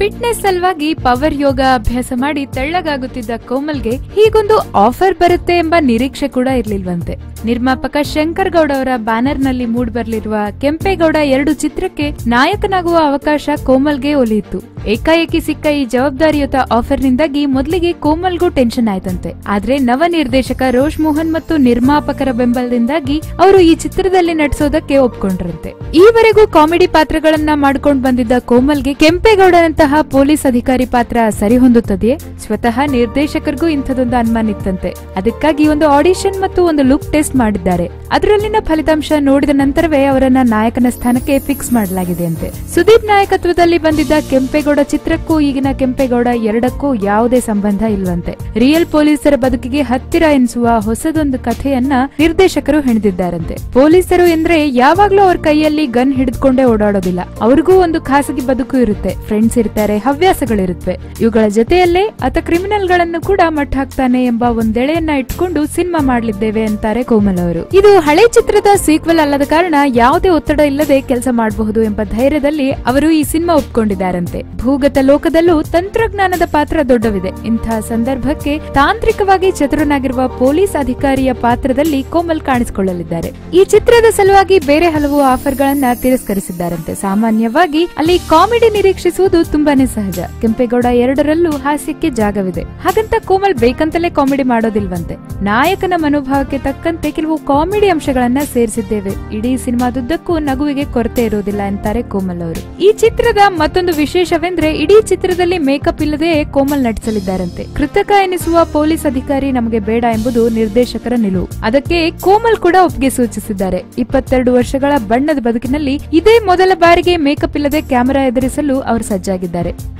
Fitness ಸಲುವಾಗಿ power yoga ಅಭ್ಯಾಸ ಮಾಡಿ ತೆಳ್ಳಗಾಗುತ್ತಿದ್ದ ಕೋಮಲ್ಗೆ ಹೀಗೊಂದು ಆಫರ್ ಬರುತ್ತೆ ಎಂಬ ನಿರೀಕ್ಷೆ ಕೂಡ ಇರ್ಲಿಲ್ವಂತೆ. ನಿರ್ಮಾಪಕ ಶಂಕರ್ ಗೌಡ ಅವರ ಬ್ಯಾನರ್ನಲ್ಲಿ ಮೂಡ್ಬರ್ಲಿರುವ ಕೆಂಪೇಗೌಡ ಎರಡು ಚಿತ್ರಕ್ಕೆ ನಾಯಕನಾಗುವ ಅವಕಾಶ ಕೋಮಲ್ಗೆ ಒಲಿಯಿತು. ಏಕಾಏಕಿ ಸಿಕ್ಕ ಈ ಜವಾಬ್ದಾರಿಯುತ ಆಫರ್ ನಿಂದಾಗಿ ಮೊದಲಿಗೆ ಕೋಮಲ್ಗೂ ಟೆನ್ಷನ್ ಆಯ್ತಂತೆ. ಆದ್ರೆ ನವ ನಿರ್ದೇಶಕ ರೋಷ್ ಮೋಹನ್ ಮತ್ತು ನಿರ್ಮಾಪಕರ ಬೆಂಬಲದಿಂದಾಗಿ ಅವರು ಈ ಚಿತ್ರದಲ್ಲಿ ನಟಿಸೋದಕ್ಕೆ ಒಪ್ಕೊಂಡ್ರಂತೆ. ಈವರೆಗೂ ಕಾಮಿಡಿ ಪಾತ್ರಗಳನ್ನ ಮಾಡ್ಕೊಂಡು ಬಂದಿದ್ದ ಕೋಮಲ್ಗೆ ಕೆಂಪೇಗೌಡನಂತಹ ಪೊಲೀಸ್ ಅಧಿಕಾರಿ ಪಾತ್ರ ಸರಿ ಹೊಂದುತ್ತದೆಯೇ ಸ್ವತಃ ನಿರ್ದೇಶಕರಿಗೂ ಇಂಥದೊಂದು ಅನುಮಾನ ಇತ್ತಂತೆ. ಅದಕ್ಕಾಗಿ ಒಂದು ಆಡಿಷನ್ ಮತ್ತು ಒಂದು ಲುಕ್ ಟೆಸ್ಟ್ ಮಾಡಿದ್ದಾರೆ. ಅದರಲ್ಲಿನ ಫಲಿತಾಂಶ ನೋಡಿದ ನಂತರವೇ ಅವರನ್ನ ನಾಯಕನ ಸ್ಥಾನಕ್ಕೆ ಫಿಕ್ಸ್ ಮಾಡಲಾಗಿದೆ ಅಂತೆ ಸುದೀಪ್ ನಾಯಕತ್ವದಲ್ಲಿ ಬಂದಿದ್ದ ಕೆಂಪೇಗೌಡ ಚಿತ್ರಕ್ಕೂ ಈಗಿನ ಕೆಂಪೇಗೌಡ ಎರಡಕ್ಕೂ ಯಾವುದೇ ಸಂಬಂಧ ಇಲ್ವಂತೆ. ರಿಯಲ್ ಪೊಲೀಸರ ಬದುಕಿಗೆ ಹತ್ತಿರ ಎನಿಸುವ ಹೊಸದೊಂದು ಕಥೆಯನ್ನ ನಿರ್ದೇಶಕರು ಹೆಣೆದಿದ್ದಾರಂತೆ. ಪೊಲೀಸರು ಎಂದ್ರೆ ಯಾವಾಗ್ಲೂ ಅವ್ರ ಕೈಯಲ್ಲಿ ಗನ್ ಹಿಡಿದುಕೊಂಡೇ ಓಡಾಡೋದಿಲ್ಲ. ಅವ್ರಿಗೂ ಒಂದು ಖಾಸಗಿ ಬದುಕು ಇರುತ್ತೆ. ಫ್ರೆಂಡ್ಸ್ ಇರ್ತಾರೆ ಹವ್ಯಾಸಗಳಿರುತ್ತವೆ. ಇವುಗಳ ಜೊತೆಯಲ್ಲೇ ಆತ ಕ್ರಿಮಿನಲ್ಗಳನ್ನು ಕೂಡ ಮಟ್ಟ ಹಾಕ್ತಾನೆ ಎಂಬ ಒಂದೆಳೆಯನ್ನ ಇಟ್ಕೊಂಡು ಸಿನಿಮಾ ಮಾಡಲಿದ್ದೇವೆ ಅಂತಾರೆ ಕೋಮಲ್ ಅವರು. ಇದು ಹಳೆ ಚಿತ್ರದ ಸೀಕ್ವೆಲ್ ಅಲ್ಲದ ಕಾರಣ ಯಾವುದೇ ಒತ್ತಡ ಇಲ್ಲದೆ ಕೆಲಸ ಮಾಡಬಹುದು ಎಂಬ ಧೈರ್ಯದಲ್ಲಿ ಅವರು ಈ ಸಿನಿಮಾ ಒಪ್ಕೊಂಡಿದ್ದಾರಂತೆ. ಭೂಗತ ಲೋಕದಲ್ಲೂ ತಂತ್ರಜ್ಞಾನದ ಪಾತ್ರ ದೊಡ್ಡವಿದೆ. ಇಂತಹ ಸಂದರ್ಭಕ್ಕೆ ತಾಂತ್ರಿಕವಾಗಿ ಚತುರನಾಗಿರುವ ಪೊಲೀಸ್ ಅಧಿಕಾರಿಯ ಪಾತ್ರದಲ್ಲಿ ಕೋಮಲ್ ಕಾಣಿಸಿಕೊಳ್ಳಲಿದ್ದಾರೆ. ಈ ಚಿತ್ರದ ಸಲುವಾಗಿ ಬೇರೆ ಹಲವು ಆಫರ್ ಗಳನ್ನ ತಿರಸ್ಕರಿಸಿದ್ದಾರಂತೆ. ಸಾಮಾನ್ಯವಾಗಿ ಅಲ್ಲಿ ಕಾಮಿಡಿ ನಿರೀಕ್ಷಿಸುವುದು ತುಂಬಾನೇ ಸಹಜ. ಕೆಂಪೇಗೌಡ ಎರಡರಲ್ಲೂ ಹಾಸ್ಯಕ್ಕೆ ಜಾಗವಿದೆ. ಹಾಗಂತ ಕೋಮಲ್ ಬೇಕಂತಲೇ ಕಾಮಿಡಿ ಮಾಡೋದಿಲ್ವಂತೆ. ನಾಯಕನ ಮನೋಭಾವಕ್ಕೆ ತಕ್ಕಂತೆ ಕೆಲವು ಕಾಮಿಡಿ ಅಂಶಗಳನ್ನ ಸೇರಿಸಿದ್ದೇವೆ. ಇಡೀ ಸಿನಿಮಾದುದ್ದಕ್ಕೂ ನಗುವಿಗೆ ಕೊರತೆ ಇರುವುದಿಲ್ಲ ಅಂತಾರೆ ಕೋಮಲ್ ಅವರು. ಈ ಚಿತ್ರದ ಮತ್ತೊಂದು ವಿಶೇಷವೆಂದ್ರೆ, ಇಡೀ ಚಿತ್ರದಲ್ಲಿ ಮೇಕಪ್ ಇಲ್ಲದೆ ಕೋಮಲ್ ನಟಿಸಲಿದ್ದಾರಂತೆ. ಕೃತಕ ಎನಿಸುವ ಪೊಲೀಸ್ ಅಧಿಕಾರಿ ನಮಗೆ ಬೇಡ ಎಂಬುದು ನಿರ್ದೇಶಕರ ನಿಲುವು. ಅದಕ್ಕೆ ಕೋಮಲ್ ಕೂಡ ಒಪ್ಪಿಗೆ ಸೂಚಿಸಿದ್ದಾರೆ. ಇಪ್ಪತ್ತೆರಡು ವರ್ಷಗಳ ಬಣ್ಣದ ಬದುಕಿನಲ್ಲಿ ಇದೇ ಮೊದಲ ಬಾರಿಗೆ ಮೇಕಪ್ ಇಲ್ಲದೆ ಕ್ಯಾಮೆರಾ ಎದುರಿಸಲು ಅವರು ಸಜ್ಜಾಗಿದ್ದಾರೆ.